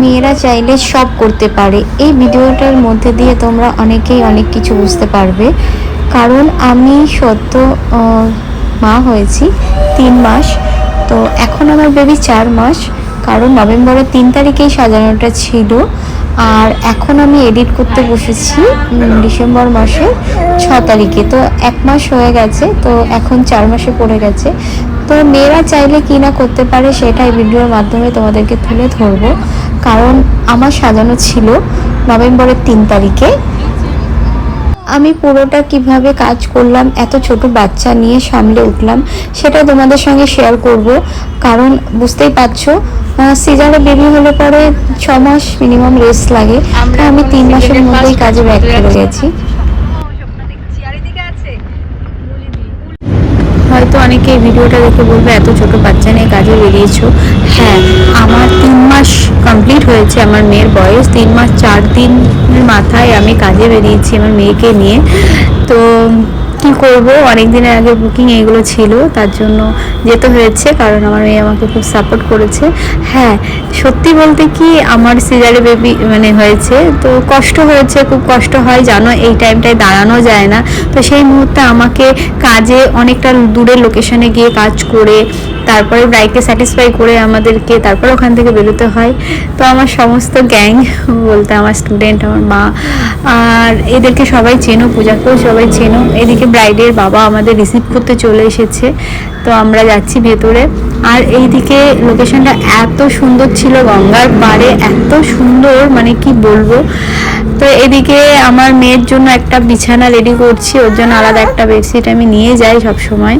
মেয়েরা চাইলে সব করতে পারে। এই ভিডিওটার মধ্যে দিয়ে তোমরা অনেকেই অনেক কিছু বুঝতে পারবে। কারণ আমি সদ্য মা হয়েছি তিন মাস। তো এখন আমার বেবি চার মাস। কারণ নভেম্বরের তিন তারিখেই সাজানোটা ছিল। আর এখন আমি এডিট করতে বসেছি ডিসেম্বর মাসে ছ তারিখে। তো এক মাস হয়ে গেছে তো এখন চার মাসে পড়ে গেছে। তো মেয়েরা চাইলে কি না করতে পারে সেটা এই ভিডিওর মাধ্যমে তোমাদেরকে তুলে ধরবো। কারণ আমার সাজানো ছিল নভেম্বরের তিন তারিখে। আমি পুরোটা কীভাবে কাজ করলাম এত ছোট বাচ্চা নিয়ে সামলে উঠলাম সেটা তোমাদের সঙ্গে শেয়ার করব। কারণ বুঝতেই পারছ সিজারে বেবি হলে পরে ছ মাস মিনিমাম রেস্ট লাগে। আমি তিন মাসের মধ্যেই কাজে ব্যাক করে গেছি। হয়তো অনেকে ভিডিওটা দেখে বলবে, এত ছোট বাচ্চা নিয়ে কাজে বেরিয়েছো? হ্যাঁ আমার তিন মাস কমপ্লিট হয়েছে আমার মেয়ের বয়স। তিন মাস, চার দিনের মাথায় আমি কাজে বেরিয়েছি আমার মেয়েকে নিয়ে। তো কি করব? অনেক দিনের আগে বুকিং এগুলো ছিল, তার জন্য যেতে হয়েছে, কারণ আমার মেয়ে আমাকে খুব সাপোর্ট করেছে। হ্যাঁ সত্যি বলতে কি আমার সিজারে বেবি মানে হয়েছে, তো কষ্ট হয়েছে, খুব কষ্ট হয়, জানো, এই টাইমটায় দাঁড়ানো যায় না। তো সেই মুহূর্তে আমাকে কাজে অনেকটা দূরের লোকেশনে গিয়ে কাজ করে তারপরে ব্রাইডকে স্যাটিসফাই করে আমাদেরকে তারপর ওখান থেকে বেরোতে হয়। তো আমার সমস্ত গ্যাং বলতে আমার স্টুডেন্ট আমার মা, আর এদেরকে সবাই চেনো পূজাকেও সবাই চেনো। এদিকে ব্রাইডের বাবা আমাদের রিসিভ করতে চলে এসেছে। তো আমরা যাচ্ছি ভেতরে। আর এইদিকে লোকেশনটা এত সুন্দর ছিল গঙ্গার পাড়ে, এত সুন্দর মানে কি বলব? তো এদিকে আমার মেয়ের জন্য একটা বিছানা রেডি করছি, ওর জন্য আলাদা একটা বেডশিট আমি নিয়ে যাই সব সময়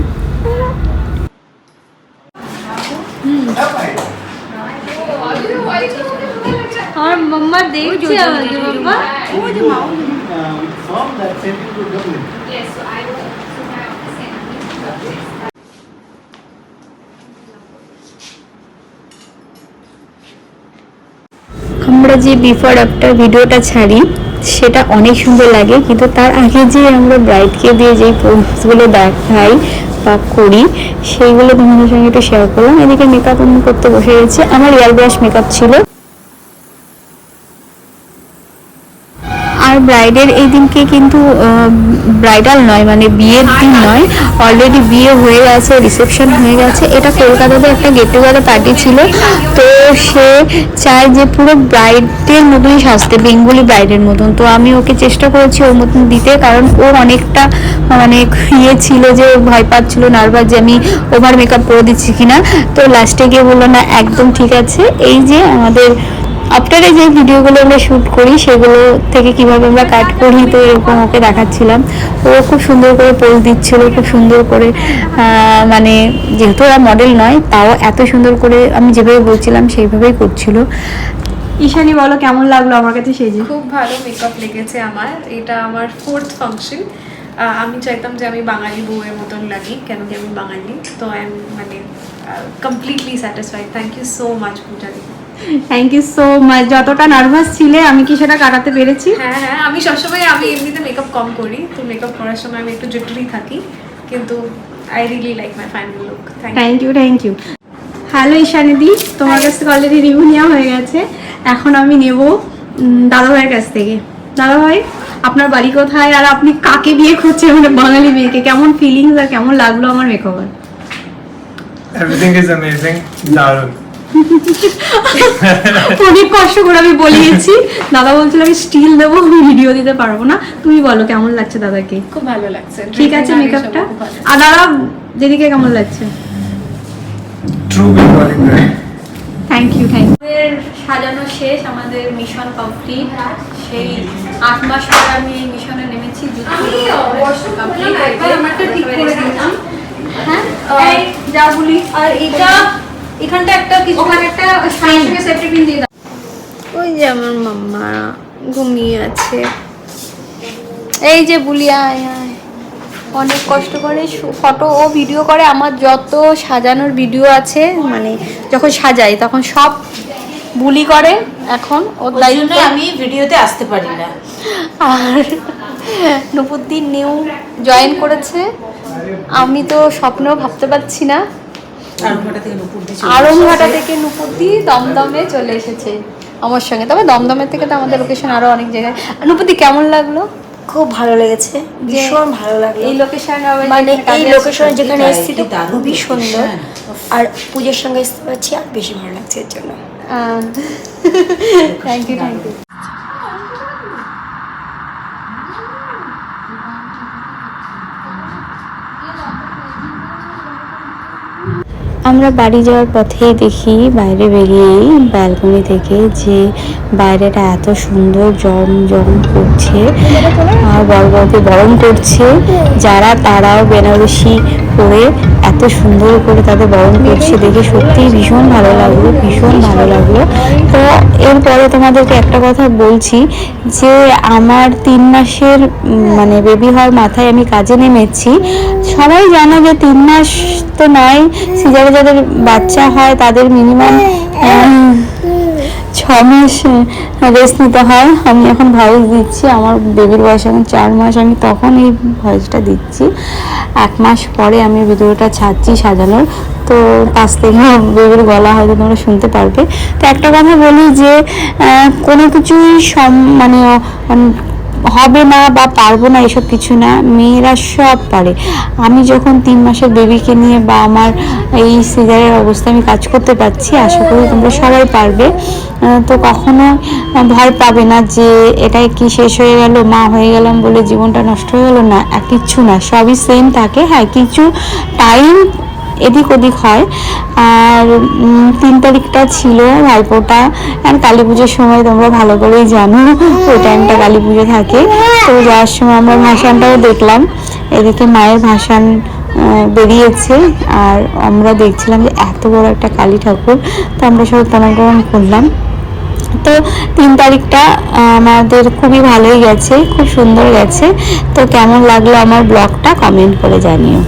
আমার মাম্মা দেখছে আমাকে to Dublin. আমরা যে বিফোর আফটার ভিডিওটা ছাড়ি সেটা অনেক সুন্দর লাগে কিন্তু তার আগে যে আমরা ব্রাইডকে দিয়ে যেই পোস্টগুলো দেখাই বা করি সেইগুলো তোমাদের সঙ্গে একটু শেয়ার করলাম। এদিকে মেকআপ আমি করতে বসে গেছি আমার এয়ার ব্রাশ মেকআপ ছিল। আর ব্রাইডের এই দিনকে কিন্তু ব্রাইডাল নয় মানে বিয়ের দিন নয়। অলরেডি বিয়ে হয়ে গেছে রিসেপশন হয়ে গেছে। এটা কলকাতাতে একটা গেট টুগেদার পার্টি ছিল। তো সে চায় যে পুরো ব্রাইডের মতনই সাজতে, বেঙ্গলি ব্রাইডের মতন। তো আমি ওকে চেষ্টা করেছি ওর মতন দিতে, কারণ ও অনেকটা মানে ইয়ে ছিল যে ভয় পাচ্ছিল নার্ভাস যে আমি ওভার মেকআপ করে দিচ্ছি কিনা। তো লাস্টে গিয়ে বলল, না, একদম ঠিক আছে। এই যে আমাদের আফটারে যে ভিডিওগুলো আমরা শ্যুট করি সেগুলো থেকে কীভাবে আমরা কাট করি তো এরকম ওকে দেখাচ্ছিলাম। ও খুব সুন্দর করে পোজ দিচ্ছিল খুব সুন্দর করে মানে যেহেতু ওরা মডেল নয় তাও এত সুন্দর করে আমি যেভাবে বলছিলাম সেইভাবেই করছিল। ঈশানি বলো কেমন লাগল আমার কাছে সেই যে খুব ভালো মেকআপ লেগেছে আমার। এটা আমার ফোর্থ ফাংশন আমি চাইতাম যে আমি বাঙালি বউয়ের মতন লাগি কেন কি আমি বাঙালি? তো আই এম মানে completely satisfied thank you so much Puja the thank you so much যতটা নার্ভাস ছিলে আমি কি সেটা কাটাতে পেরেছি? হ্যাঁ হ্যাঁ আমি সবসময় আমি এমনিতে মেকআপ কম করি তো মেকআপ করার সময় আমি একটু জুটলি থাকি কিন্তু I really like my final look thank you thank you hello ঈশানিদি তোমার কাছ থেকে অলরেডি রিভিউ নেওয়া হয়ে গেছে। এখন আমি নেব দাদাভাইয়ের কাছ থেকে। দাদাভাই আপনার বাড়ি কোথায়? আর আপনি কাকে বিয়ে করছেন? মানে বাঙালি মেয়েকে। কেমন ফিলিংস আর কেমন লাগল আমার makeover Everything is amazing. Darun. অনেক কষ্ট করে আমি বলিয়েছি। দাদা বলছিল আমি স্টিল দেবো ভিডিও দিতে পারব না। তুমি বলো কেমন লাগছে দাদাকে? খুব ভালো লাগছে। ঠিক আছে মেকআপটা। আর দাদা দিদিকে কেমন লাগছে? থ্যাংক ইউ থ্যাংক ইউ আমাদের সাজানো শেষ আমাদের মিশন কমপ্লিট সেই আট মাস পর আমি এই মিশনে নেমেছি হ্যাঁ যা বলি। আর এটা এখানটা একটা কিছু একটা সেফটি পিন দিয়ে ওই যে আমার মাম্মা ঘুমিয়ে আছে। এই যে বুলি আয় আয়। অনেক কষ্ট করে ফটো ও ভিডিও করে আমার যত সাজানোর ভিডিও আছে মানে যখন সাজাই তখন সব বুলি করে এখন ওর ওই দায়িত্ব আমি ভিডিওতে আসতে পারি না। আর নুপুদ্দিন নিউ জয়েন করেছে। আমি তো স্বপ্নেও ভাবতে পারছি না। আরমঘাটা থেকে নুপুদ্দি দমদমে চলে এসেছে আমার সঙ্গে। তবে দমদমের থেকে তো আমাদের লোকেশন আরও অনেক জায়গায়। অনুপতি কেমন লাগল? খুব ভালো লেগেছে। ভীষণ ভালো লাগল। এই লোকেশন মানে এই লোকেশনে যেখানে এসেছি তো খুবই সুন্দর। আর পুজোর সঙ্গে আসতে পারছি আর বেশি ভালো লাগছে এর জন্য। থ্যাংক ইউ থ্যাংক ইউ আমরা বাড়ি যাওয়ার পথেই দেখি বাইরে বেরিয়েই ব্যালকনি থেকে যে বাইরেটা এত সুন্দর জম জম করছে, আর বড় বড়কে বরণ করছে, যারা তারাও বেনারসি করে এত সুন্দর করে তাদের বরণ করছে দেখে সত্যিই ভীষণ ভালো লাগল, ভীষণ ভালো লাগল। তো এরপরে তোমাদেরকে একটা কথা বলছি যে আমার তিন মাসের মানে বেবি হওয়ার মাথায় আমি কাজে নেমেছি। সবাই জানো যে তিন মাস তো নয়, সিজারে যাদের বাচ্চা হয় তাদের মিনিমাম ছ মাস রেস্ট নিতে হয়। আমি এখন ভয়েস দিচ্ছি, আমার বেবির বয়স এখন চার মাস। আমি তখন এই ভয়েসটা দিচ্ছি। এক মাস পরে আমি ভিডিওটা ছাড়ছি সাজানোর। তো পাশ থেকে বেবির গলা হয়তো তোমরা শুনতে পারবে। তো একটা কথা বলি যে কোনো কিছুই সম মানে হবে না বা পারব না এসব কিছু না, মেয়েরা সব পারে। আমি যখন তিন মাসের বেবিকে নিয়ে বা আমার এই সিজারের অবস্থা আমি কাজ করতে পারছি, আশা করি তোমরা সবাই পারবে। তো কখনো ভয় পাবে না যে এটাই কি শেষ হয়ে গেল, মা হয়ে গেলাম বলে জীবনটা নষ্ট হয়ে গেলো না কিচ্ছু না, সবই সেম থাকে। হ্যাঁ কিছু টাইম এদিক ওদিক হয়। আর তিন তারিখটা ছিল ভাইফোঁটা আর কালী পুজোর সময় তোমরা ভালো করেই জানো, ওই টাইমটা কালী পুজো থাকে। তো যাওয়ার সময় আমরা ভাসানটাও দেখলাম। এদিকে মায়ের ভাসান বেরিয়েছে। আর আমরা দেখছিলাম যে এত বড় একটা কালী ঠাকুর। তো আমরা সব টনাম করলাম। তো তিন তারিখটা, আমাদের খুবই ভালোই গেছে, খুব সুন্দর গেছে। তো কেমন লাগল আমার ব্লগটা কমেন্ট করে জানিও।